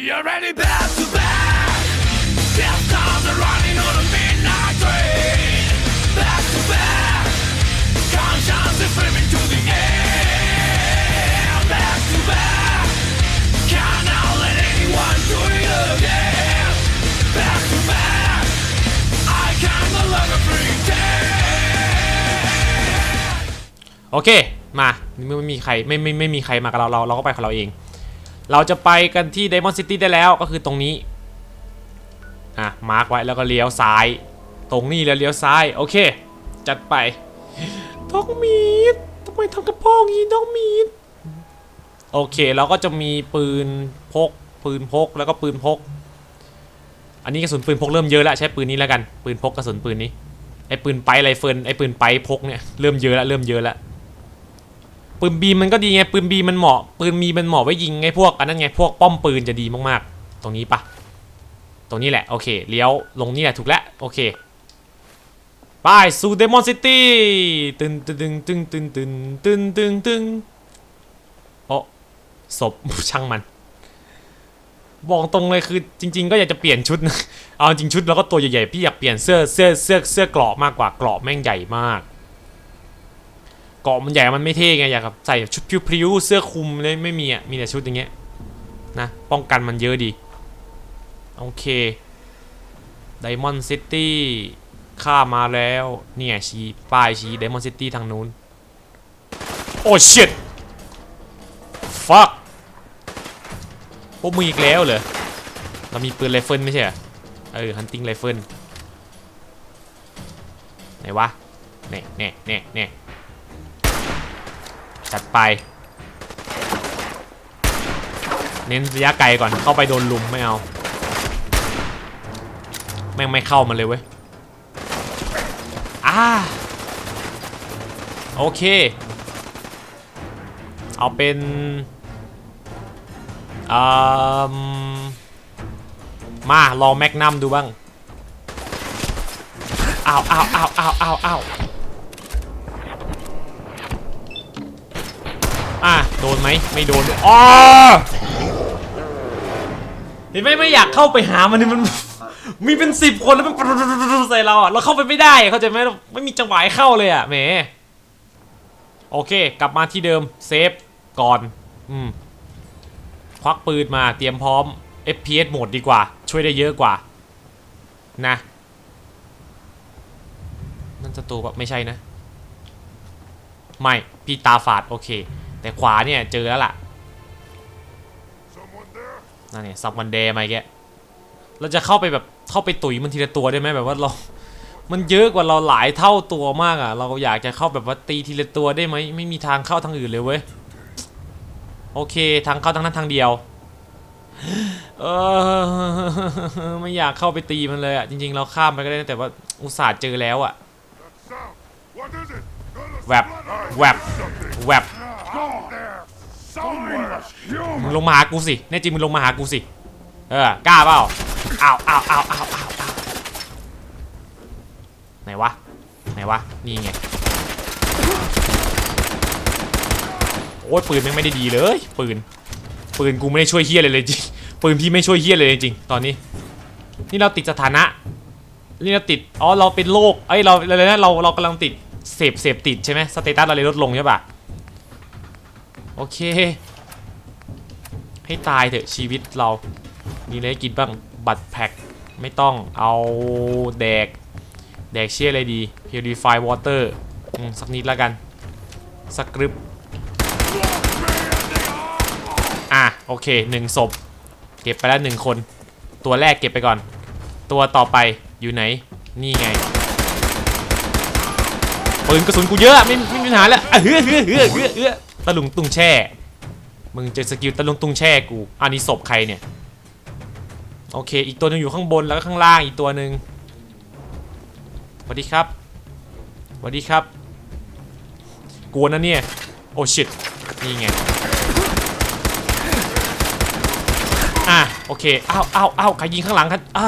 you're ready back to back. Death times are running on a midnight train. Back to back. Conscience is slipping to the air. Back to back. Can't now let anyone do it again. Back to back. I can no longer pretend. โอเค มาไม่มีใครไม่ไม่ไม่มีใครมากับเราเราเราก็ไปของเราเอง เราจะไปกันที่ Diamond City ได้แล้วก็คือตรงนี้ อะ มาร์กไว้แล้วก็เลี้ยวซ้าย ตรงนี้แล้วเลี้ยวซ้าย โอเค จัดไปน้องมีดทำไมทำกับพ่องี้น้องมีดโอเคเราก็จะมีปืนพก ปืนพกแล้วก็ปืนพก อันนี้กระสุนปืนพกเริ่มเยอะแล้วใช้ปืนนี้แล้วกัน ปืนพกกระสุนปืนนี้ไอ้ปืนไปไรเฟิลไอ้ปืนไปพกเนี่ยเริ่มเยอะแล้วเริ่มเยอะแล้ว ปืนบีมมันก็ดีไงปืนบีมันเหมาะปืนบีมันเหมาะไว้ยิงไงพวกอันนั้นไงพวกป้อมปืนจะดีมากๆ ตรงนี้ปะตรงนี้แหละโอเคเลี้ยวลงนี่แหละถูกแล้วโอเคไปสู่เดมอนซิตี้ตึนตึนตึนตึนตึนตึนตึนตึนโอ้ศพช่างมัน บอกตรงเลยคือจริง ๆ ก็อยากจะเปลี่ยนชุดนะเอาจริงชุดแล้วก็ตัวใหญ่ๆพี่อยากเปลี่ยนเสื้อเสื้อเสื้อเสื้อกราะมากกว่ากราะแม่งใหญ่มาก เกาะมันใหญ่ มันไม่เท่ไง อยากแบบใส่ชุดพริ้วๆเสื้อคลุมเลยไม่มีอะ มีแต่ชุดอย่างเงี้ยนะ ป้องกันมันเยอะดี โอเค ไดมอนด์ซิตี้ข้ามาแล้ว เนี่ไงชี้ป้ายชี้ไดมอนด์ซิตี้ทางนู้น โอ้ shit fuck พวกมึงอีกแล้วเหรอ เรามีปืนไรเฟิลไม่ใช่เหรอเออฮันติงไรเฟิลไหนวะ เน่เน่เน่เน่ จัดไป เน้นระยะไกลก่อนเข้าไปโดนลุมไม่เอา แม่งไม่เข้ามาเลยเว้ยอ่าโอเค เอาเป็นอืมมาลองแมกนัมดูบ้างอ้าวอ้าวอ้าวอ้าวอ้าวอ้าว อะ โดนไหมไม่โดนอ๋อเห็นไหมไม่อยากเข้าไปหามันนี่มัน มีเป็นสิบคนแล้วมันใส่เราอะเราเข้าไปไม่ได้เข้าใจไหมเราไม่มีจังหวะให้เข้าเลยอะแหมโอเค กลับมาที่เดิมเซฟก่อนอืมควักปืนมาเตรียมพร้อม FPS โหมดดีกว่า ช่วยได้เยอะกว่า นะนั่นศัตรูปะไม่ใช่นะ ไม่ พี่ตาฝาด โอเค แต่ขวาเนี่ยเจอแล้วล่ะนั่นเนี่ยซับวันเดย์มาแกเราจะเข้าไปแบบเข้าไปตุ๋ยมันทีละตัวได้ไหมแบบว่าเรา มันเยอะกว่าเราหลายเท่าตัวมากอะ เราอยากจะเข้าแบบว่าตีทีละตัวได้ไหมไม่มีทางเข้าทางอื่นเลยเว้ย โอเคทางเข้าทางนั้นทางเดียว เออไม่อยากเข้าไปตีมันเลยอะจริง ๆ เราข้ามไปก็ได้แต่ว่าอุตส่าห์เจอแล้วอะแวบแวบแวบ มึงลงมาหากูสิแน่จริงมึงลงมาหากูสิ เออกล้าเปล่าอ้าวอ้าวอ้าวอ้าวอ้าวอ้าวไหนวะ ไหนวะ นี่ไง โอ้ยปืนแม่งไม่ได้ดีเลย ปืน ปืนกูไม่ได้ช่วยเฮียเลยเลยจริง ปืนพี่ไม่ช่วยเฮียเลยจริง ตอนนี้ นี่เราติดสถานะ นี่เราติด อ๋อ เราเป็นโรคเอ้ย เราอะไรนะ เรา เรากำลังติด เสพ เสพติดใช่ไหมสเตตัสเราเลยลดลงใช่ปะ โอเค ให้ตายเถอะชีวิตเรา มีอะไรกินบ้าง บัตรแพ็คไม่ต้องเอาแดก แดกเชี่ยอะไรดี Purify Water อืมสักนิดแล้วกัน สักกรึบอะ โอเคหนึ่งศพ เก็บไปแล้วหนึ่งคน ตัวแรกเก็บไปก่อน ตัวต่อไปอยู่ไหน นี่ไงปืนกระสุนกูเยอะ ไม่ไม่มีปัญหาแล้วเฮ้อเฮ้อเฮ้อเออ ตะลุงตุงแช่ มึงเจอสกิลตะลุงตุงแช่กู อันนี้ศพใครเนี่ย โอเค อีกตัวหนึงอยู่ข้างบนแล้วก็ข้างล่างอีกตัวหนึ่งสวัสดีครับสวัสดีครับ กลัวนะเนี่ย โอ้ชิตนี่ไง อะ โอเค อ้าวอ้าวอ้าวใครยิงข้างหลังครับอะ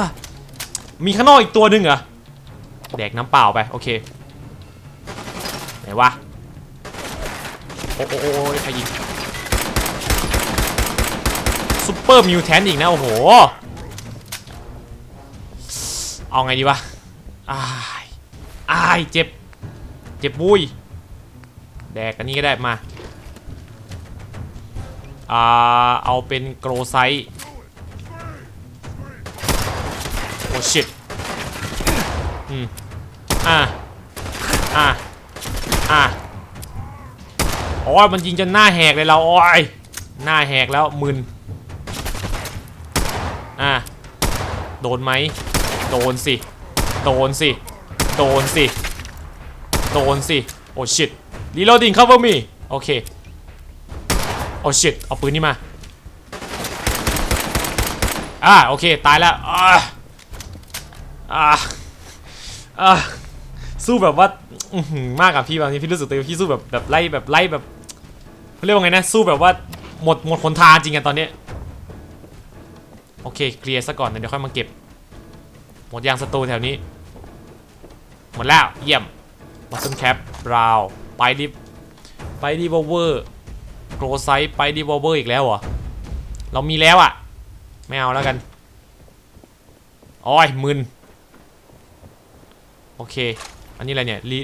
มีข้างนอกอีกตัวหนึ่งเหรอ แดกน้ำเปล่าไป โอเค ไหนวะ โอ้โอ้โอ้โอ้ใครยิงซูเปอร์มิวแทนอีกนะ โอ้โห เอาไงดีวะอายอายเจ็บ เจ็บบุยแดกอันนี้ก็ได้มาอ่าเอาเป็นโกรไซต์โอ้ชิตอืมอะอะอะ โอ้ยมันยิงจนหน้าแหกเลยเราโอ้ยหน้าแหกแล้วมึนอะโดนไหมโดนสิ โดนสิ โดนสิ โดนสิ โอ้ชิต reloading cover me โอเค โอ้ชิตเอาปืนนี่มา อ่าโอเค ตายแล้ว อ่าอ่าอ่าสู้แบบว่ามากอะพี่บางทีพี่รู้สึกตัวพี่สู้แบบแบบไล่แบบไล่แบบ เขาเรียกว่าไงนะ สู้แบบว่าหมดหมดหนทางจริงอะตอนนี้ โอเค เคลียร์ซะก่อน เดี๋ยวค่อยมาเก็บ หมดยางศัตรูแถวนี้ หมดแล้ว เยี่ยมมัสเซนแคปบราว ไปดิไปดิวอเวอร์โกรไซไปดิวอเวอร์อีกแล้วเหรอ เรามีแล้วอะไม่เอาแล้วกันโอ้ยมึน โอเค อันนี้อะไรเนี่ยรี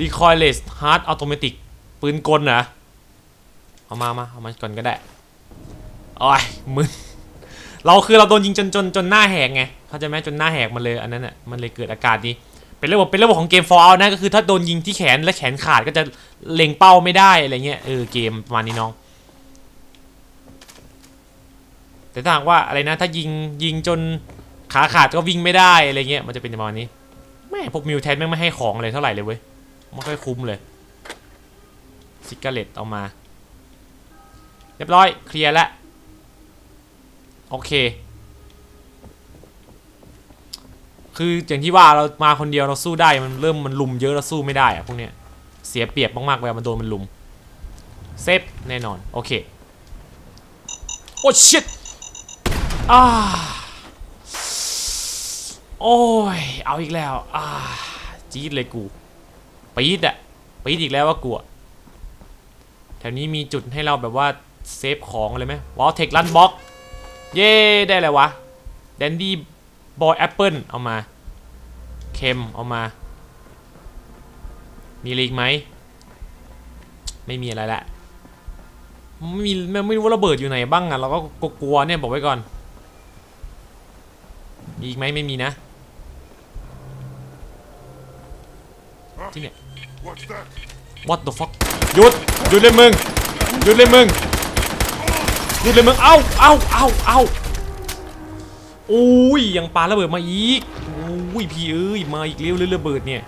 recoilless hard automatic ปืนกลเหรอ เอามามาเอามาก่อนก็ได้โอ้ยมึนเราคือเราโดนยิงจนจนจนหน้าแหกไงเข้าใจไหมจนหน้าแหกมันเลยอันนั้นอะมันเลยเกิดอาการนี้เป็นระบบเป็นระบบของเกม Fallout นะก็คือถ้าโดนยิงที่แขนและแขนขาดก็จะเล็งเป้าไม่ได้อะไรเงี้ยเออเกมประมาณนี้น้อง แต่ถ้าหากว่าอะไรนะถ้ายิงยิงจนขาขาดก็วิ่งไม่ได้อะไรเงี้ยมันจะเป็นประมาณนี้แม่พวกมิวแทนแม่งไม่ให้ของเลยเท่าไหร่เลยเว้ยไม่ค่อยคุ้มเลยซิกาเลตเอามา เรียบร้อย เคลียร์แล้ว โอเค คืออย่างที่ว่าเรามาคนเดียวเราสู้ได้ มันเริ่มมันลุมเยอะเราสู้ไม่ได้อะพวกเนี้ย เสียเปรียบมากๆเวลามันโดนมันลุม เซฟแน่นอน โอเค โอ้ชิตอ่าโอ้ย เอาอีกแล้ว อ่า จี๊ดเลยกู ปี๊ดอะปี๊ดอีกแล้วว่ากลัวแถวนี้มีจุดให้เราแบบว่า เซฟของอะไรไหมวอลเทคลันบ็อกเย้ได้เลยวะแดนดี้บอยแอปเปิลเอามาเคมเอามา มีอะไรอีกไหม ไม่มีอะไรละไม่มีไม่ไม่รู้ว่าระเบิดอยู่ไหนบ้างอะเราก็กลัวๆเนี่ยบอกไว้ก่อน มีอีกไหมไม่มีนะที่เนี่ย What's that? what the fuck หยุดหยุดเลยมึงหยุดเลยมึง หยุดเลยมึง เอ้าเอ้าเอ้าเอ้าอุ้ยยังปาระเบิดมาอีกอุ้ยพี่เอ้ยมาอีกเร็วเลยระเบิดเนี่ย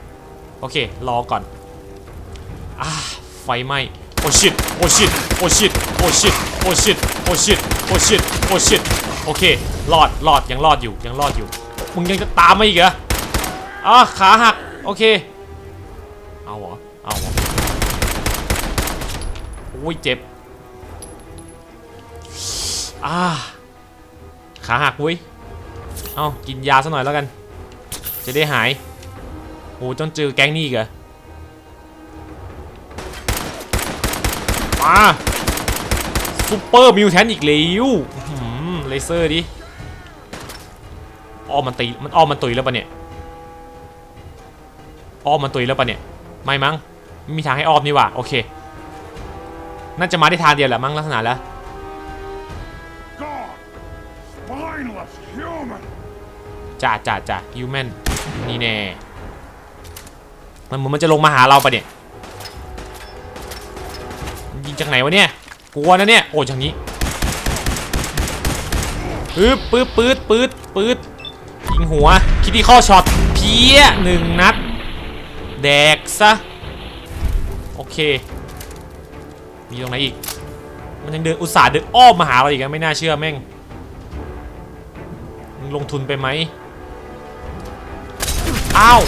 โอเค รอก่อน อ่าไฟไหม้โอชิตโอชิตโอชิตโอชิตโอชิตโอชิตโอชิตโอชิตโอเครอดรอดยังรอดอยู่ยังรอดอยู่มึงยังจะตามมาอีกเหรออะขาหักโอเค เอาเหรอเอาเหรอโอ้ยเจ็บ อ่าขาหักเว้ย เอากินยาซะหน่อยแล้วกัน จะได้หายโอ้จนเจอแก๊งนี้อีกเหรอมาซูเปอร์มิวแทนอีกแล้วเลเซอร์ดิอ้อมมันตีมันอ้อมมันตุยแล้วปะเนี่ยอ้อมมันตุยแล้วปะเนี่ย ไม่มั้งไม่มีทางให้อ้อมนี่ว่าโอเค น่าจะมาได้ทางเดียวแหละมั้งลักษณะแล้ว จ่าจ่าจ่าฮิวแมนนี่แน่มันเหมือนมันจะลงมาหาเราปะเนี่ยยิงจากไหนวะเนี่ยกลัวนะเนี่ยโอ้จากนี้ปึ๊บปึ๊บปื๊ดปื๊ดปื๊ดยิงหัวคิดที่ข้อช็อตเพี้ยหนึ่งนัด แดกซะ โอเค มีตรงไหนอีก มันยังเดินอุตส่าห์เดินอ้อมมาหาเราอีกนะไม่น่าเชื่อแม่ง ลงทุนไปไหม อ้าว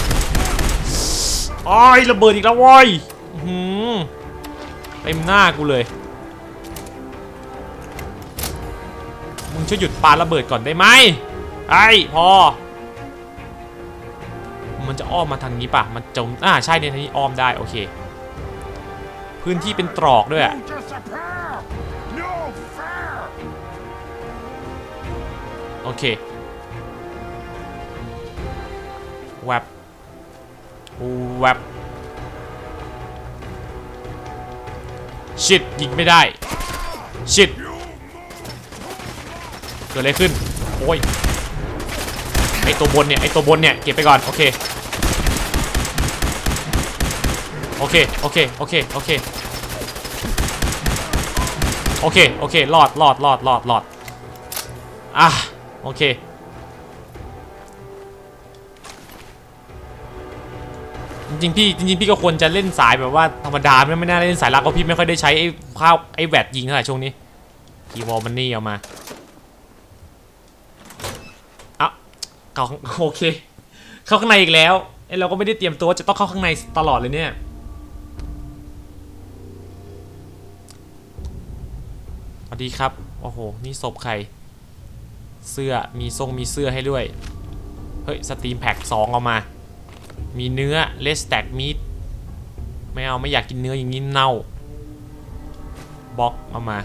อ้ายระเบิดอีกแล้วเว้ยหือเต็มหน้ากูเลย มึงช่วยหยุดปาระเบิดก่อนได้ไหมไอ้พอ มันจะอ้อมมาทางนี้ป่ะ มันจมอ่าใช่เนี่ยทางนี้อ้อมได้โอเค พื้นที่เป็นตรอกด้วยโอเค วับแวบชิดยิงไม่ได้ชิดเกิดอะไรขึ้น โอ้ย ไอตัวบนเนี่ย ไอตัวบนเนี่ย เก็บไปก่อน โอเค โอเค โอเค โอเค โอเค โอเค โอเค รอดรอดรอดรอดรอดอะโอเค จริงๆพี่จริงๆพี่ก็ควรจะเล่นสายแบบว่าธรรมดาไม่ไม่น่าเล่นสายลักเพราะพี่ไม่ค่อยได้ใช้ไอ้ข้าวไอ้แวดยิงเท่าไหร่ช่วงนี้คีย์บอลมันนี่เอามาอะเข้าข้างโอเค เข้าข้างในอีกแล้วไอ้เราก็ไม่ได้เตรียมตัวจะต้องเข้าข้างในตลอดเลยเนี่ยสวัสดีครับโอ้โหนี่ศพใคร เสื้อมีทรงมีเสื้อให้ด้วยเฮ้ยสตรีมแพ็กสองเอามา มีเนื้อเลสแต็กมีดไม่เอาไม่อยากกินเนื้ออย่างนี้เน่าบล็อกเอามา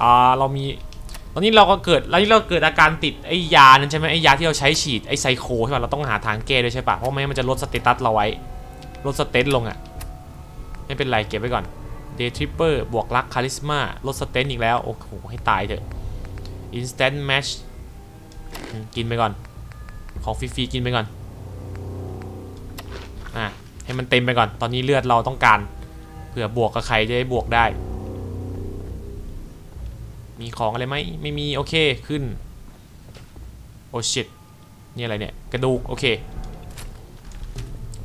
อ่าเรามีตอนนี้เราก็เกิดแล้วนี่เราเกิดอาการติดไอ้ยานั้นใช่ไหมไอ้ยาที่เราใช้ฉีดไอ้ไซโคใช่ป่ะเราต้องหาทางแก้ด้วยใช่ป่ะเพราะไม่งั้นมันจะลดสเตตัสเราไว้ลดสเตตลงอะ่ะไม่เป็นไรเก็บไว้ก่อนเดย์ทริปเปอร์บวกรักคาริสมาลดสเตนอีกแล้ว โอ้โห ให้ตายเถอะ instant match อืมกินไปก่อน ของฟรีๆกินไปก่อน อะให้มันเต็มไปก่อน ตอนนี้เลือดเราต้องการ เผื่อบวกกับใครจะได้บวกได้ มีของอะไรไหมไม่มีโอเคขึ้น โอ้ชิตนี่อะไรเนี่ย กระดูก โอเค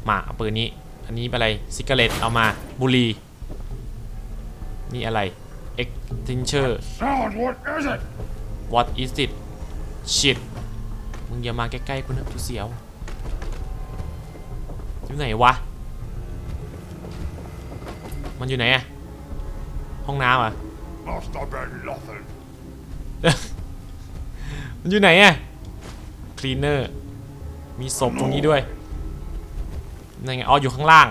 มาเอาปืนนี้ อันนี้อะไรซิกเรตเอามาบุหรีนี่อะไร extinguisher what is it? what is it shit มึงอย่ามาใกล้ๆกูนะกูเสียว อยู่ไหนวะ มันอยู่ไหนอะห้องน้ำอะ Must have been nothing. มันอยู่ไหนอะ cleaner มีศพตรงนี้ด้วยนั่นไง อ๋อ อยู่ข้างล่าง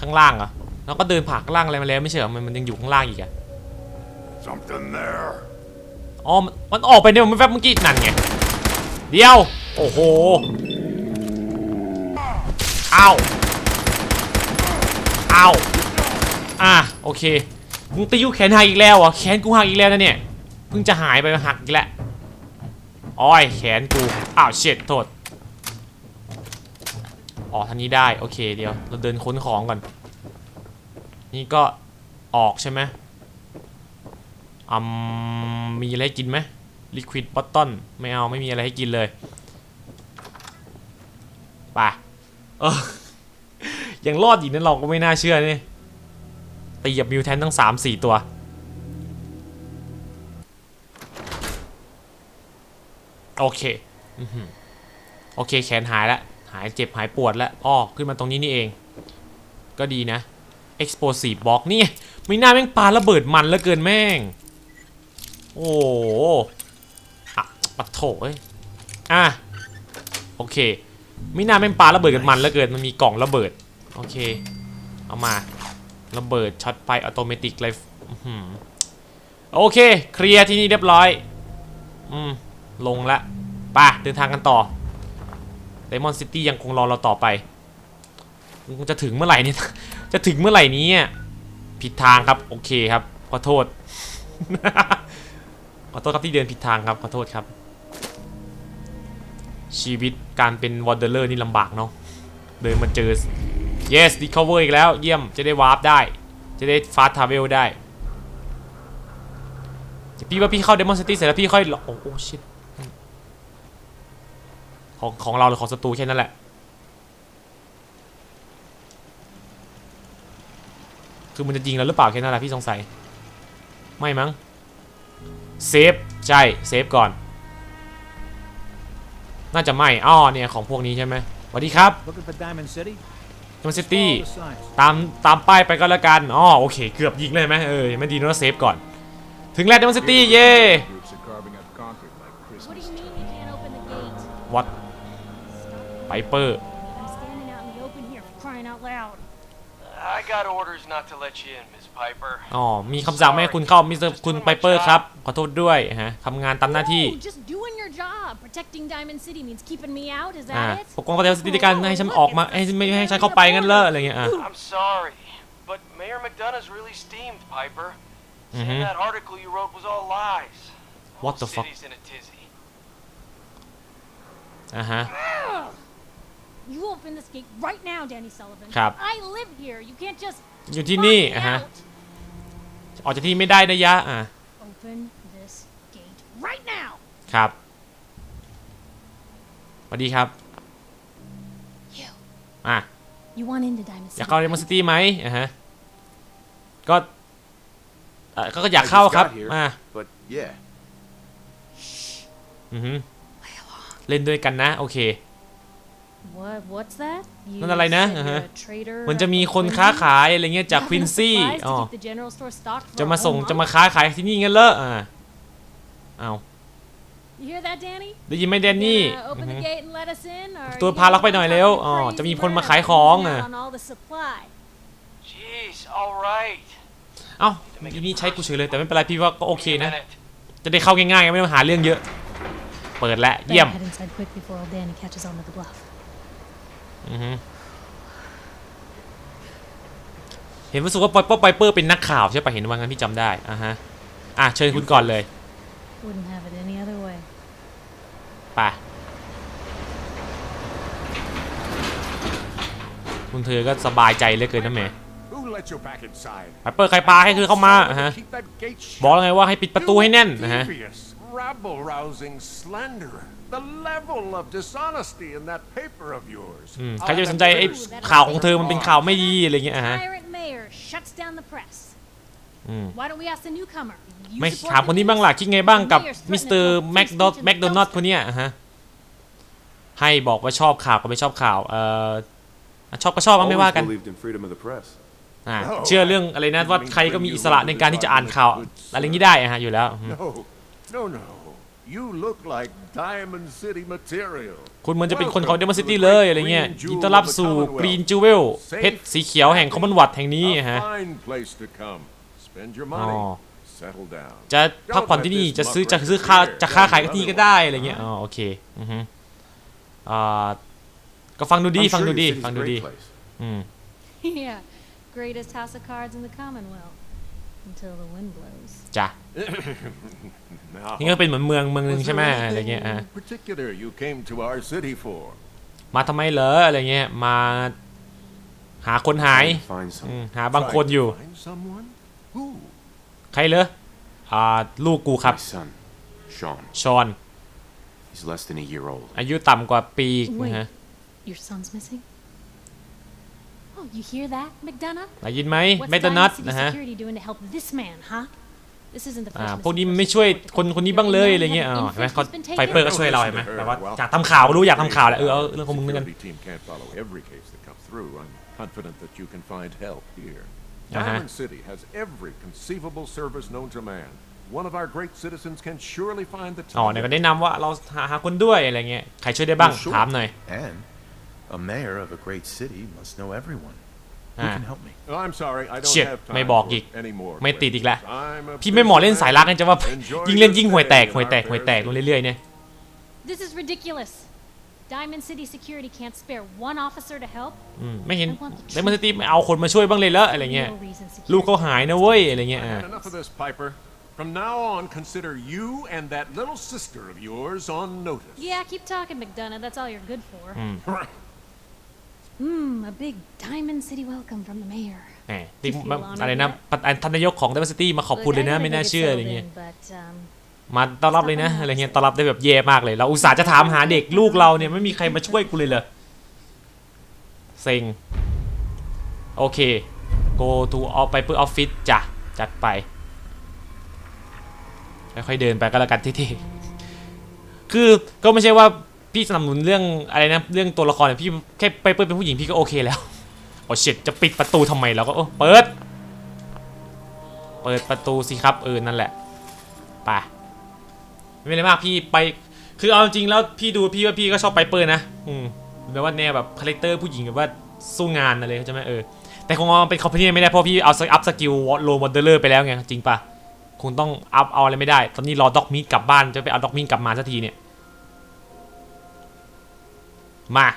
ข้างล่างเหรอแล้วก็เดินผ่านข้างล่างอะไรมาแล้วไม่ใช่เหรอ มันมันยังอยู่ข้างล่างอีกอะ Something there. อ๋อมันมันออกไปเนี่ยมันแวบเมื่อกี้ นั่นไง เดียว โอ้โหอ้าวอ้าวอะโอเคมึงตีกูแขนหักอีกแล้วอะแขนกูหักอีกแล้วนะเนี่ยเพิ่งจะหายไปหักอีกแล้วอ้อยแขนกูอ้าวเช็ดโทษอ๋อทางนี้ได้โอเคเดี๋ยว เราเดินค้นของก่อน นี่ก็ออกใช่ไหมอืมมีอะไรกินไหม Liquid Bottle ไม่เอาไม่มีอะไรให้กินเลยไปเออยังรอดอีกนั้นเราก็ไม่น่าเชื่อนี่ตีกับมิวแทนตั้ง 3 4 ตัว โอเคโอเคแขนหายแล้ว หายเจ็บหายปวดแล้วอ้อขึ้นมาตรงนี้นี่เอง ก็ดีนะ Explosive Box นี่ไม่น่าแม่งปาระเบิดมันแล้วเกินแม่ง โอ้ ปัดโถเอ้ยอะโอเคไม่น่าแม่งปาระเบิดกันมันแล้วเกินมันมีกล่องระเบิดโอเค เอามาระเบิดช็อตไฟอัตโนมัติเลยโอเค เคลียร์ที่นี่เรียบร้อยอืมลงละป่ะเดินทางกันต่อไดมอนด์ซิตี้ยังคงรอเราต่อไปจะถึงเมื่อไหร่เนี่ย จะถึงเมื่อไหร่นี้อะผิดทางครับ โอเคครับ ขอโทษ ขอโทษครับที่เดินผิดทางครับ ขอโทษครับ ชีวิตการเป็นวอร์เดอร์นี่ลำบากเนาะเดินมาเจอ yes recover อีกแล้วเยี่ยมจะได้วาร์ปได้ จะได้ฟาสทาเวลได้พี่ว่าพี่เข้าเดมอนซิตี้เสร็จแล้วพี่ค่อยโอ้โหชิตของของเราหรือของศัตรูแค่นั้นแหละ คือมันจะยิงเราหรือเปล่าแค่นั้นแหละพี่สงสัย ไม่มั้งเซฟใช่เซฟก่อน น่าจะไม่อ้อเนี่ยของพวกนี้ใช่ไหมสวัสดีครับ Looking for Diamond City? ดมซิตี้ Follow the signs. ตามตามป้ายไปก็แล้วกันอ๋อโอเค เกือบยิงเลยไหมเออยังไม่ดีนะเซฟก่อน ถึงแล้วดมซิตี้เย่ Groups are carving up concrete like What do Christmas. you mean you can't open the gate? วัดไ i เปอร์ I'm standing out in the open here for crying out loud. I got orders not to let you in, Miss Piper. อ๋อ มีคำสั่งไม่ให้คุณเข้ามิสเตอร์คุณไพเปอร์ครับ ขอโทษด้วยฮะทำงานตามหน้าที่ Oh, just doing your job. Protecting Diamond City means keeping me out. Is อ่า that it? ปกป้องประเทศสติการให้ฉันออกมาให้ไม่ให้ฉันเข้าไปงั้นเลยอะไรเงี้ยอะ I'm sorry, but Mayor McDonough's really steamed, Piper. Saying Mhm. that article you wrote was all lies. What Whole the fuck? city's in a tizzy. อ่าฮะ You open this gate right now, Danny Sullivan. ครับ I live here. You can't just อยู่ที่นี่ lock me อะฮะ out. ออกจากที่นี่ไม่ได้นะยะอะ Open this gate right now. ครับสวัสดีครับ You. อะ You want into Diamond อยาก City? เข้าเดมอน right? ซิตี้ไหมอะฮะ ก็เอ่อก็ก็อยากเข้าครับ อะ But yeah, อือฮึเล่นด้วยกันนะ โอเค What? What's that? You นั่นอะไรนะ said อ่าฮะ you're a trader มันจะ at มี the คน Quincy? ค้าขายอะไรเงี้ยจาก Got ควิน enough ซี่ supplies to อ๋อ keep the general store stocked for จะ a มา whole ส่ง month? จะมาค้าขายที่นี่งั้นเลออะเอา You hear that, Danny? ได้ยินไหมแดนนี่ Gonna open the gate and let us in, or ตัว you พาเราไปหน่อยเร็ว gonna อ๋อ crazy จะมีคนมา bird ขาย out ของ losing อะ out on all the supply? Jeez, all right. เอ้าทีนี้ใช้กูเฉยเลยแต่ไม่เป็นไรพี่ว่าก็โอเค Wait a นะ minute. จะได้เข้าง่ายๆไม่ต้องหาเรื่องเยอะ เปิดแล้วเยี่ยม เห็นรู้สึกว่าปอยป๊อปไปเปอร์เป็นนักข่าวใช่ปะเห็นว่างั้นพี่จำได้อะฮะอะเชิญคุณก่อนเลย Wouldn't have it any other way. ไปคุณเธอก็สบายใจเหลือเกินนะแหม่ Who let you back inside? ไปเปิดใครปาให้คือเข้ามาอะฮะ Keep that gate shut. บอกแล้วไงว่าให้ปิดประตูให้แน่นนะฮะ Devious, rabble-rousing slanderer. The level of dishonesty in that paper of yours. อืมใครจะไปสนใจไอ้ข่าวของเธอมันเป็นข่าวไม่ดีอะไรเงี้ยอะฮะ Tyrant mayor shuts down the press. อืม Why don't we ask the newcomer? You ไม่ support ถาม the คนนี้ news? บ้างล่ะคิดไงบ้างกับ The mayor's มิสเตอร์ threatening to แม็ก free ดอ speech in แม็ก the โดนัท dumpster. คนเนี้ยอะฮะ ให้บอกว่าชอบข่าวกับไม่ชอบข่าว เอ่ออะชอบก็ชอบอะไม่ว่ากัน believed in freedom of the press. อ่าเชื่อเรื่องอะไรนะว่าใครก็มีอิสระในการที่จะอ่านข่าวอะไรอย่างนี้ได้อะฮะอยู่แล้วอืม No, no, no. You look like Diamond City material. คุณเหมันจะเป็นคนของเดมอนซิตี้เลยอะไรเงี้ยยินดีต้อนรับสู่กรีนจูเวลเพชรสีเขียวแห่งคอมมอนวัตแห่งนี้ A อะฮะ fine place to come. Spend your อ๋อ money. Settle down. จะพักผ่อนที่นี่จะซื้อจะซื้อค้าจะค้าขายที่นี่ก็ได้อะไรเงี้ยอ๋อโอเคอือฮึอ่าก็ฟังดูดี I'm ฟัง sure ดู your ดี city's ฟัง a ดู great ดี place. อืม yeah, greatest house of cards in the Commonwealth. Until the wind blows. จ้ะ Now, นี่ก็เป็นเหมือนเมืองเมืองหนึง was ใช่ไหม there อะไรเงี้ย anything อะ in particular you came to our city for? มาทำไมเหรออะไรเงี้ยมาหาคนหาย Trying to Find อื some. มหาบางคนอยู่ Tried to Find someone? Who? ใครเหรออ่าลูกกูครับ My son, Sean. ชอน He's less than a year old. อายุต่ำกว่าปี Wait. นะฮะ Your son's missing? Oh, you hear that, McDonough? ได้ยินไหม What's เมตานัท Diamond City นะฮะ Security doing to help this man, huh? This isn't the อ่า first พวกนี้ missing มันไม่ person ช่วย report to คน come คนนี้ here. บ้างเลย You อะไร know เงี้ย that อ๋อ infant เห็นไหมเขา who's been ไฟ taken เปอร์ก็ away. ช่วยเราเห็นไหมแบบว่าอยากทำข่าวรู้อยากทำข่าวแหละเออเอาเรื่องของมึงแล้วกัน Security team can't follow every case that comes through. I'm confident that you can find help here. Uh-huh. Diamond City has every conceivable service known to man. One of our great citizens can surely find the อ๋อ time. เนี่ยก็แนะนำว่าเราหาหาคนด้วยอะไรเงี้ยใครช่วยได้บ้าง Well, sure. ถามหน่อย And a mayor of a great city must know everyone. Who Ah. can help me? Oh, I'm sorry, I don't Shit, have time ไม่บอก for อีก any more ไม่ติดอีกแล้ว questions. I'm a พี่ไม่เหมาะเล่นสายลักกันจะว่า Enjoy ยิ่งเล่น your ยิ่งห่วยแตก stay in ห่วยแตก our ห่วยแตก fair ลงเรื่อยๆเนี่ย This is ridiculous. Diamond City Security can't spare one officer to help. อืมไม่เห็นเดมอนซิตี้ไม่เอาคนมาช่วยบ้างเลยเหรออะไรเงี้ย No reason ลูก security เขาหายนะเว้ยอะไรเงี้ย citizens. อ่า And enough of this, Piper. From now on, consider you and that little sister of yours on notice. Yeah, keep talking, McDonough. That's all you're good for. Hmm. Hmm, a big Diamond City welcome from the mayor. แหมติ๊กอะไรนะท่านนายกของเดมอนซิตี้มาขอบคุณเลยนะ Look, I ไม่ gotta น่า go get เชื่ออะไร settled เงี้ย in, But, um, มาต้อนรับเลยนะอะไรเงี้ยต้อนรับได้แบบแย่มากเลย เราอุตส่าห์จะถามหาเด็กลูกเราเนี่ยไม่มีใครมาช่วยกูเลยเหรอเซ็งโอเค go to ออกไปเพื่อออฟฟิศจ้ะจัดไปค่อยๆเดินไปก็แล้วกันที่ๆคือก็ไม่ใช่ว่า พี่สนับสนุนเรื่องอะไรนะเรื่องตัวละครเนี่ยพี่แค่ไปเปิดเป็นผู้หญิงพี่ก็โอเคแล้วโอ้เช็ดจะปิดประตูทำไมเราก็เออเปิด เปิดประตูสิครับเออนั่นแหละไปไม่เป็นไรมากพี่ไป คือเอาจริงแล้วพี่ดูพี่ว่าพี่ก็ชอบไปเปิดนะอืมแบบว่าแนวแบบคาแรคเตอร์ผู้หญิงแบบว่าสู้งานอะไรเขาใจไหมเออแต่คงเอาเป็นคอมพานีไม่ได้เพราะพี่เอาอัพสกิลโลมอเดอร์ไปแล้วไงจริงปะคงต้องอัพเอาอะไรไม่ได้ ตอนนี้รอด็อกมีดกลับบ้านจะไปเอาด็อกมีดกลับมาสักทีเนี่ย มา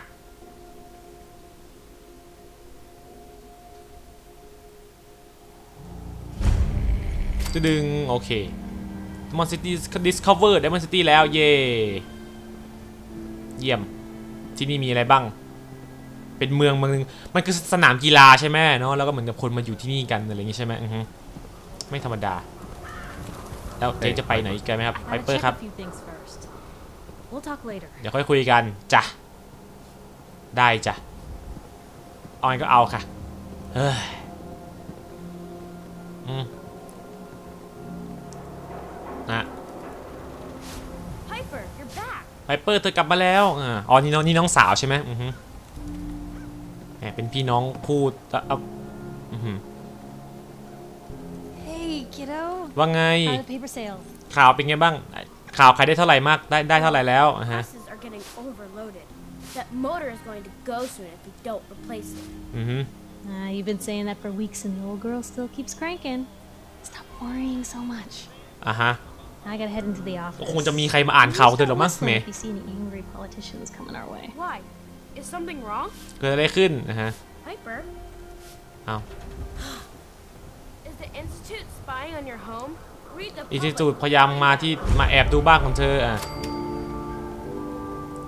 จะดึง โอเค Demon City Discover Demon City แล้ว เย่เยี่ยม ที่นี่มีอะไรบ้าง เป็นเมืองเมืองนึงมันคือสนามกีฬาใช่ไหมเนาะ แล้วก็เหมือนกับคนมาอยู่ที่นี่กันอะไรอย่างงี้ใช่ไหมอือฮึไม่ธรรมดา แล้วเจ๊จะไปไหนอีกไหมครับ I ไป wanna เปอร์ check ครับ a few things first. We'll talk later. เดี๋ยวค่อยคุยกันจ้ะ ได้จ้ะเอาไงก็เอาค่ะ เฮ้ยอืมนะ Piper, you're back. ไพเปอร์เธอกลับมาแล้วอ่าอ๋อนี่น้องนี่น้องสาวใช่ไหมอือฮึแหมเป็นพี่น้องคู่อะเอาอือฮึ Hey, kiddo. ว่าไง How are the paper sales? ข่าวเป็นไงบ้าง ข่าวใครได้เท่าไหร่มาก ได้ได้เท่าไหร่แล้วอะฮะ Buses are getting overloaded. That motor is going to go soon if we don't replace it. อือฮึ Uh, you've been saying that for weeks and the old girl still keeps cranking. Stop worrying so much. อ่ะฮะ I gotta head into the office. คงจะมีใครมาอ่านข่าวเธอหรอกมั้ง Listen แหม if you see any angry politicians coming our way. Why? Is something wrong? เกิดอะไรขึ้นนะฮะ Piper? Oh. Is the Institute spying on your home? Read the อินสติ public. จูดพยายามมาที่มาแอบดูบ้านของเธออ่ะ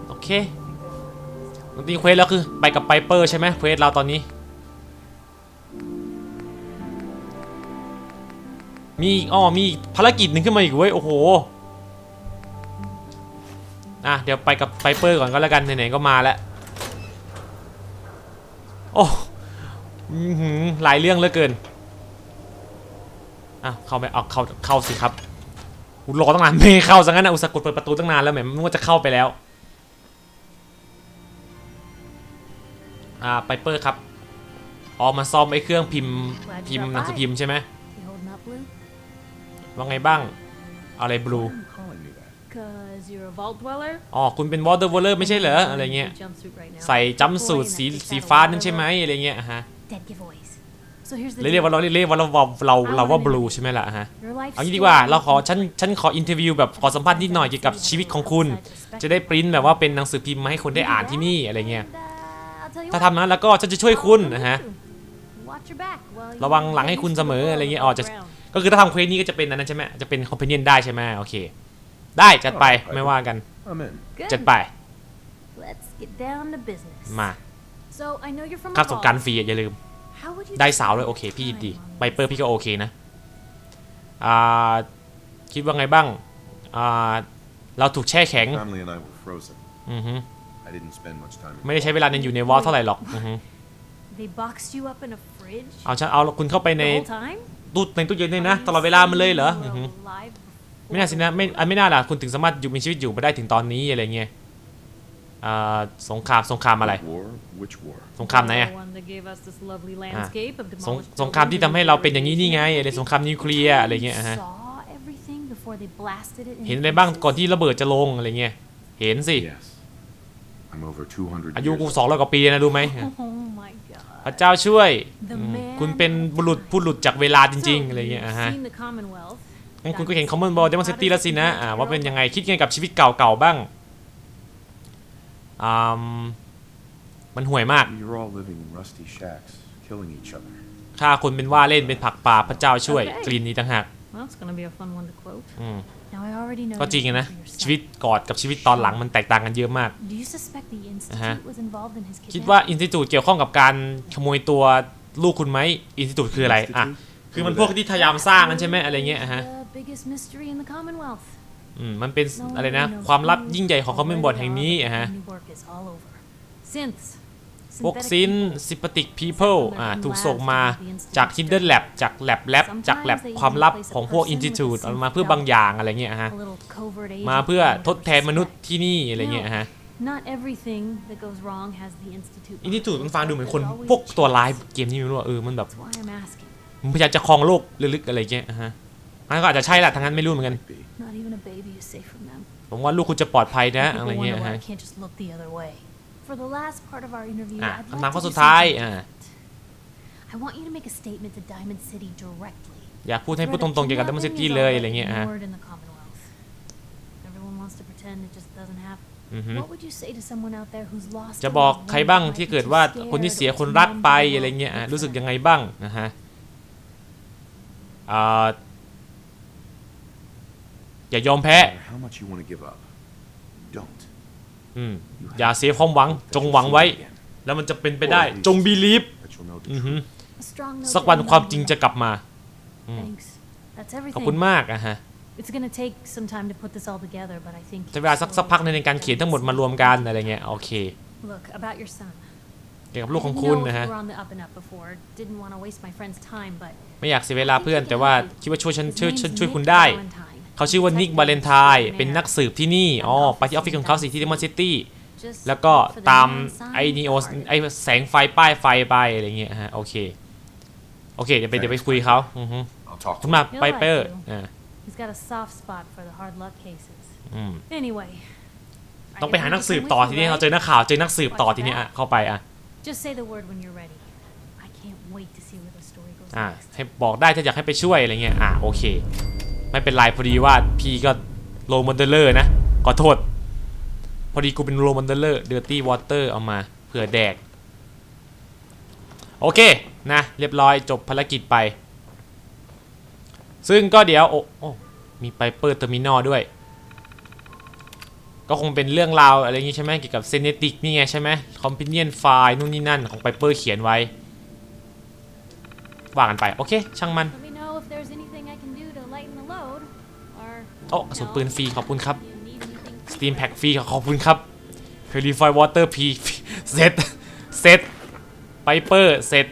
โอเค ตอนนี้เควสแล้วคือไปกับไปเปอร์ใช่ไหมเควสเราตอนนี้ มีอีกอ้อมีภารกิจหนึ่งขึ้นมาอีกเว้ยโอ้โหอะเดี๋ยวไปกับไปเปอร์ก่อนก็แล้วกันไหนๆก็มาแล้วโอ้หือหลายเรื่องเหลือเกินอะเข้าไปเอาเข้าเข้าสิครับรอตั้งนานไม่เข้าซะงั้นนะอุตส่าห์กดเปิดประตูตั้งนานแล้วแหมนึกว่าจะเข้าไปแล้ว อ่าไปเปอร์ครับออกมาซ่อมไอ้เครื่องพิมพ์พิมพ์หนังสือพิมพ์ใช่ไหมว่าไงบ้างเอาอะไรบลู Why are you calling me that? Cause you're a vault dweller. อ๋อคุณเป็นวอเตอร์วอลเลอร์ไม่ใช่เหรอ อะไรเงี้ย ใส่จัมสูท Boy in สีสีฟ้านั่นใช่ไหมอะไรเงี้ยฮะเรียกว่าเราเรียกว่าเราเราเราว่าบลูใช่ไหมล่ะฮะ เอางี้ดีกว่าเราขอฉันฉันขออินเทอร์วิวแบบขอสัมภาษณ์นิดหน่อยเกี่ยวกับชีวิตของคุณ จะได้ปริ้นแบบว่าเป็นหนังสือพิมพ์มาให้คนได้อ่านที่นี่อะไรเงี้ย ถ้า what, ทำนั้นแล้วก็ฉันจะช่วยคุณนะฮะ Watch your back while you ระวังหลังให้คุณเสมออะไรเงี้ยอ๋อจะก็คือถ้าทำเควสนี้ก็จะเป็นอันนั้นใช่ไหมจะเป็นคอมเพนเนียนได้ใช่ไหมโอเค ได้จัดไปไม่ว่ากัน I'm in. Good. จัดไป Let's get down to business. มา So I know you're from ค่า the สงกราร vault. ฟรีอะอย่าลืม How would you ได้สาวเลย describe โอเคพี่ยินดี time on ไบเปอร์พี่ก็โอเคนะอ่าคิดว่าไงบ้างอ่าเราถูกแช่แข็ง Family and I were frozen. อือฮึ I didn't spend much time. in ไม่ได้ใช้เวลาในอยู่ในวอลเท่าไหร่หรอกอือฮึ They boxed you up in a fridge เอาฉันเอาคุณเข้าไปใน the whole time? ตู้ในตู้เย็นเลยนะ ตลอดเวลามันเลยเหรอ You อือฮึ were alive ไม่น่าสินะไม่อันไม่น่าล่ะ คุณถึงสามารถอยู่มีชีวิตอยู่มาได้ถึงตอนนี้อะไรเงี้ยอ่าสงครามสงครามอะไร War? Which war? สงครามไหนอะ The one that gave us this lovely landscape of สง demolished สงครามที่ทำให้เราเป็นอย่างนี้ buildings นี่ไง and อะไรสงครามนิวเคลียร์อะไรเงี้ยอะฮะ Saw everything before they blasted it เห็น into อะไรบ้าง pieces? ก่อนที่ระเบิดจะลงอะไรเงี้ยเห็นสิ Yes. I'm over 200อายุ years กู old. สองร้อยกว่าปีนะรู้ไหม Oh my god พระเจ้าช่วย The อืม man คุณเป็นบุรุษผู้หลุดจากเวลาจริง ๆ อะไรเงี้ย So, อะ you've ฮะ seen the Commonwealth งั้นคุณก็เห็น Common Ball Demon City แล้วสินะอ่าว่าเป็นยังไงคิดไงกับชีวิตเก่าๆบ้างอ่ามันห่วยมาก You're all living in rusty shacks, killing each other. ถ้าคนเป็นว่าเล่นเป็นผักป่าพระเจ้าช่วย Okay. กลิ่นนี้ต่างหาก Well it's gonna be a fun one to quote อืม Now I already know ก็ you จริงอะนะ for yourself. ชีวิตก่อนกับชีวิตตอนหลังมันแตกต่างกันเยอะมาก Do you suspect the institute อ่าฮะ was involved in his คิดว่า kidnapping? อินสติจูดเกี่ยวข้องกับการขโมยตัวลูกคุณไหมอินสติจูดคืออะไรอะ Institute? คือมันพวกที่พยายามสร้างกันใช่ไหมอะไรเงี้ยอะฮะ The biggest mystery in the Commonwealth อืมมันเป็น No อะไร one นะ knows ความลับ who ยิ่งใหญ่ของ or คอมเมน where บอร์ด they แห่ง are, นี้ but อะฮะ พวก synthetic ซิน people. ซิปติกพีเพิลอ่าถูกส่งมาจาก Hidden Lab จาก Lab Lab จาก Lab ความลับของพวก Institute เอามาเพื่อบางอย่างอะไรเงี้ยฮะ A little covert มา agent เพื่อ who ทดแทนมนุษย์ respect. ที่นี่อะไรเงี้ยฮะ Not everything that goes wrong has the institute. อิน i ิจูดมันฟังดูเหมือนคน There's always พวกตัวร้าย change. เกมนี้ไม่รู้ว่าเออมันแบบ That's why I'm asking. มันพยายามจะครองโลกลึกๆอะไรเงี้ยฮะมันก็อาจจะใช่แหละทางนั้นไม่รู้เหมือนกัน Be. Not even a baby is safe from them. ผมว่าลูกคุณจะปลอดภัยนะ People อะไร wonder เงี้ย why ฮะ I can't just look the other way. For the last part of our interview, อะ I'd คำถาม like ข้อ to สุ do ดท้าย something อ่า different. I want you to make a statement to Diamond City directly. อยากพูดให้พูดต Threat ร of งๆเกี่ยวกับดัมเบิลซิ kidnapping ตี้ is เลย already อะไรเงี้ยฮะ ignored in the Commonwealth. Everyone wants to pretend it just doesn't happen. อือฮึ What would you say to someone out there who's lost จะ a บอก loved ใคร one บ้าง but ที่ might เกิด be ว่า too คนที่เสีย scared คน or รัก numb ไป to the อะไรเงี้ย world อะ to รู้สึก defend? ยังไงบ้างนะฮะอ่าอย่ายอมแพ้ No matter how much you want to give up, don't. อืมอย่าเสียความหวังจงหวังไว้ แล้วมันจะเป็นไปได้จงบีลีฟ That you'll know the อือฮึ truth. A strong note สัก to วัน end ความ on. จริงจะกลับมา Thanks. That's ขอบคุณ everything. มากอะฮะ It's gonna take some time to put this all together, but I think ใช้เวลาสักสักพักหนึงในการเขียนทั้งหมดมารวมกันอะไรเงี้ยโอเค Look, about your son. เกี่ยวกับลูก I ของ didn't คุณ know if นะฮะ you were on the up and up before. Didn't want to waste my friend's time, but ไม่อยากเสียเวลาเพื่อนแต่ว่าคิดว่าช่วยฉัน his ช่วย name's ช่วยช่วย Nick คุณได้ Valentine. เขาชื่อว่านิก Detective บาเลนไทน์ extraordinaire. เป็นนักสืบที่นี่อ๋อไปที่ออฟฟิศของเขาสิที่เดมอนซิตี้ Just แล้วก็ look for the ตาม neon sign ไอ้นีโอ card. ไอ้แสงไฟป้ายไฟไปอะไรเงี้ยฮะโอเคโอเคเดี๋ยวไปเดี๋ยวไปคุยเขาอือฮึ I'll talk คุ to ณ him. มา He'll ไป like เปอร์ you. อ่า He's got a soft spot for the hard luck cases. อืม Anyway. ต้องไปหานักสืบต่อทีนี้เราเจอนักข่าวเจอนักสืบต่อทีนี้อะเข้าไปอะ Just say the word when you're ready. I can't wait to see where the story goes อ่า next. ให้บอกได้ถ้าอยากให้ไปช่วยอะไรเงี้ยอ่าโอเค ไม่เป็นไรพอดีว่าพี่ก็โลมอนเดอร์นะขอโทษ พอดีกูเป็นโลมอนเดอร์เดอร์ตี้วอเตอร์เอามาเผื่อแดก โอเคนะ เรียบร้อยจบภารกิจไป ซึ่งก็เดี๋ยว โอ้โอ้มีไปเปิดเทอร์มินอลด้วย ก็คงเป็นเรื่องราวอะไรอย่างงี้ใช่ไหมเกี่ยวกับเซเนติกนี่ไงใช่ไหมคอมพิเนียนไฟล์นู่นนี่นั่นของไปเปอร์เขียนไว้ว่ากันไป โอเค ช่างมัน โอ้กระสุนปืนฟรีขอบคุณครับ you need anything Steam Pack ฟรีขอบคุณครับ Purify Water P เสร็จเสร็จไปเปอร์เสร็จ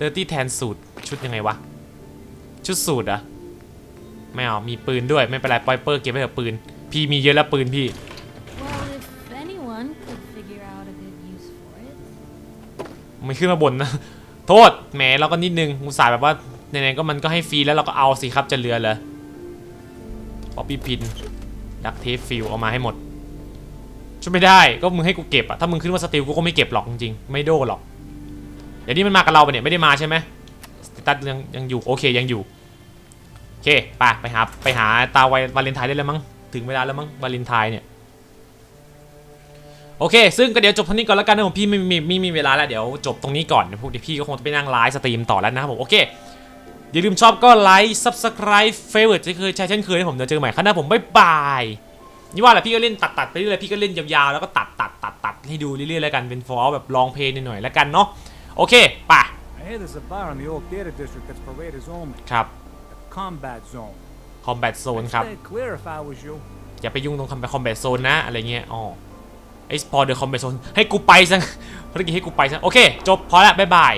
Dirty Tan สูตรชุดยังไงวะ ชุดสูตรอะไม่เอา มีปืนด้วยไม่เป็นไรปอยเปอร์เก็บไว้เถอะปืน พี่มีเยอะแล้วปืนพี่ Well, if anyone could figure out a good use for it. ไม่ขึ้นมาบนนะ โทษแหมเราก็นิดนึงอุตส่าห์แบบว่าไหนๆก็มันก็ให้ฟรีแล้วเราก็เอาสิครับจะเหลือเหรอ ป๊อปปี้พินดักเทปฟิลเอามาให้หมดช่วยไม่ได้ก็มึงให้กูเก็บอะถ้ามึงขึ้นว่าสติลกูก็ไม่เก็บหรอกจริงๆไม่โดหรอกเดี๋ยวนี้มันมากับเราปะเนี่ยไม่ได้มาใช่ไหมสตัดยังยังอยู่โอเคยังอยู่โอเคไปไปหาไปหาตาไววาเลนไทน์ได้แล้วมั้งถึงเวลาแล้วมั้งวาเลนไทน์เนี่ยโอเค ซึ่งก็เดี๋ยวจบเท่านี้ก่อนแล้วกันนะผมพี่ไม่มีไม่มีเวลาแล้วเดี๋ยวจบตรงนี้ก่อนพวกเดี๋ยวพี่ก็คงจะไปนั่งไลฟ์สตรีมต่อแล้วนะครับผมโอเค อย่าลืมชอบก็ไลค์ subscribe favorite จะเคยใช้เช่นเคยให้ผมเดี๋ยวเจอกันใหม่ครั้งหน้าผมบ๊ายบายนี่ว่าแหละพี่ก็เล่นตัดตัดๆไปเรื่อยๆพี่ก็เล่นยาวๆแล้วก็ตัดตัดตัดตัดให้ดูเรื่อยๆแล้วกันเป็นฟอร์แบบลองเพลงหน่อยๆแล้วกันเนาะโอเคไป่ะ I hear there's a bar in the old theater district that's for raiders only. ครับ A combat zone. combat zone ครับ Stay clear if I was you. อย่าไปยุ่งตรง combat combat zone นะ อะไรเงี้ยอ๋อไอ้พอเดอะ combat zone ให้กูไปซะภารกิจให้กูไปซะโอเค จบพอละบ๊ายบาย